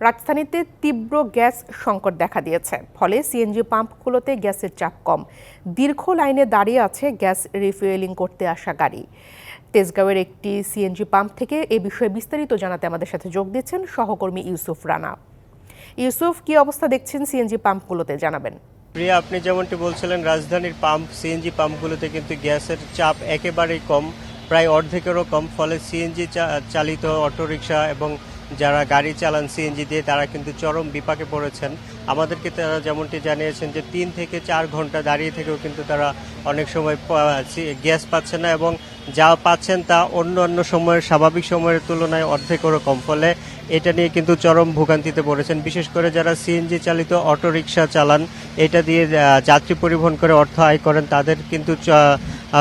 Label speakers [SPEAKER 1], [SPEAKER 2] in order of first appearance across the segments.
[SPEAKER 1] রাজধানীতে তীব্র গ্যাস সংকট দেখা দিয়েছে। ফলে সিএনজি পাম্পগুলোতে গ্যাসের চাপ কম। দীর্ঘ লাইনে দাঁড়িয়ে আছে গ্যাস রিফুয়েলিং করতে আসা গাড়ি। তেজগাঁওয়ের একটি সিএনজি পাম্প থেকে এ বিষয়ে বিস্তারিত জানাতে আমাদের সাথে যোগ দিচ্ছেন সহকর্মী ইউসুফ রানা। ইউসুফ, কি অবস্থা দেখছেন সিএনজি পাম্পগুলোতে? জানাবেন।
[SPEAKER 2] প্রিয়া, আপনি যেমনটি বলছিলেন, রাজধানীর পাম্প সিএনজি পাম্পগুলোতে কিন্তু গ্যাসের চাপ একেবারেই কম, প্রায় অর্ধেকেরও কম। ফলে সিএনজি চালিত অটোরিকশা এবং যারা গাড়ি চালান সিএনজি দিয়ে তারা কিন্তু চরম বিপাকে পড়েছেন। আমাদেরকে তারা যেমনটি জানিয়েছেন যে তিন থেকে চার ঘণ্টা দাঁড়িয়ে থেকেও কিন্তু তারা অনেক সময় গ্যাস পাচ্ছে না এবং যা পাচ্ছেন তা অন্য অন্য সময়ের, স্বাভাবিক সময়ের তুলনায় অর্ধেকেরও কম। ফলে এটা নিয়ে কিন্তু চরম ভোগান্তিতে পড়েছেন। বিশেষ করে যারা সিএনজি চালিত অটোরিকশা চালান, এটা দিয়ে যাত্রী পরিবহন করে অর্থ আয় করেন, তাদের কিন্তু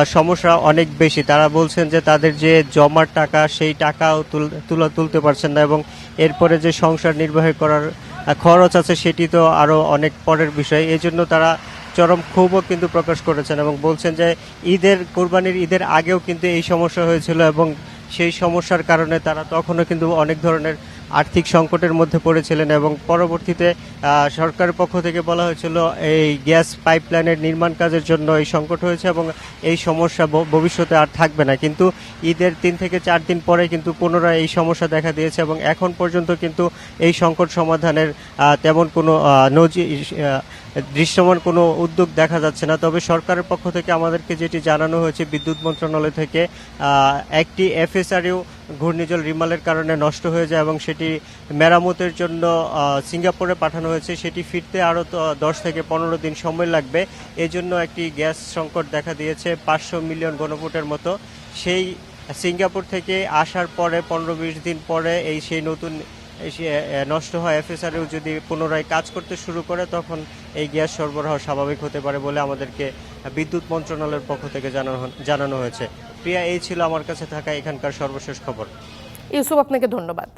[SPEAKER 2] সমস্যা অনেক বেশি। তারা বলছেন যে তাদের যে জমার টাকা, সেই টাকাও তুল- তুলা, তুলতে পারছেন না এবং এরপরে যে সংসার নির্বাহ করার খরচ আছে, সেটি তো আরও অনেক পরের বিষয়। এই জন্য তারা চরম ক্ষোভও কিন্তু প্রকাশ করেছেন এবং বলছেন যে ঈদের, কোরবানির ঈদের আগেও কিন্তু এই সমস্যা হয়েছিল এবং সেই সমস্যার কারণে তারা তখনও কিন্তু অনেক ধরনের আর্থিক সংকটের মধ্যে পড়েছিলেন এবং পরবর্তীতে সরকারের পক্ষ থেকে বলা হয়েছিল এই গ্যাস পাইপলাইনের নির্মাণ কাজের জন্য এই সংকট হয়েছে এবং এই সমস্যা ভবিষ্যতে আর থাকবে না। কিন্তু ঈদের তিন থেকে চার দিন পরে কিন্তু পুনরায় এই সমস্যা দেখা দিয়েছে এবং এখন পর্যন্ত কিন্তু এই সংকট সমাধানের তেমন কোনো নজির দৃশ্যমান কোনো উদ্যোগ দেখা যাচ্ছে না। তবে সরকারের পক্ষ থেকে আমাদেরকে যেটি জানানো হয়েছে, বিদ্যুৎ মন্ত্রণালয় থেকে একটি এফএসআরইউ ঘূর্ণিঝড় রিমালের কারণে নষ্ট হয়ে যায় এবং সেটি মেরামতের জন্য সিঙ্গাপুরে পাঠানো হয়েছে। সেটি ফিরতে আরও দশ থেকে পনেরো দিন সময় লাগবে। এজন্য একটি গ্যাস সংকট দেখা দিয়েছে, পাঁচশো মিলিয়ন ঘনফুটের মতো। সেই সিঙ্গাপুর থেকে আসার পরে, পনেরো বিশ দিন পরে এই সেই নতুন নষ্ট হয়। এফএসআরও যদি পুনরায় কাজ করতে শুরু করে, তখন এই গ্যাস সরবরাহ স্বাভাবিক হতে পারে বলে আমাদেরকে বিদ্যুৎ মন্ত্রণালয়ের পক্ষ থেকে জানানো জানানো হয়েছে। প্রিয়া, এই ছিল আমার কাছে থাকা এখানকার সর্বশেষ খবর।
[SPEAKER 1] ইউসুফ, আপনাকে ধন্যবাদ।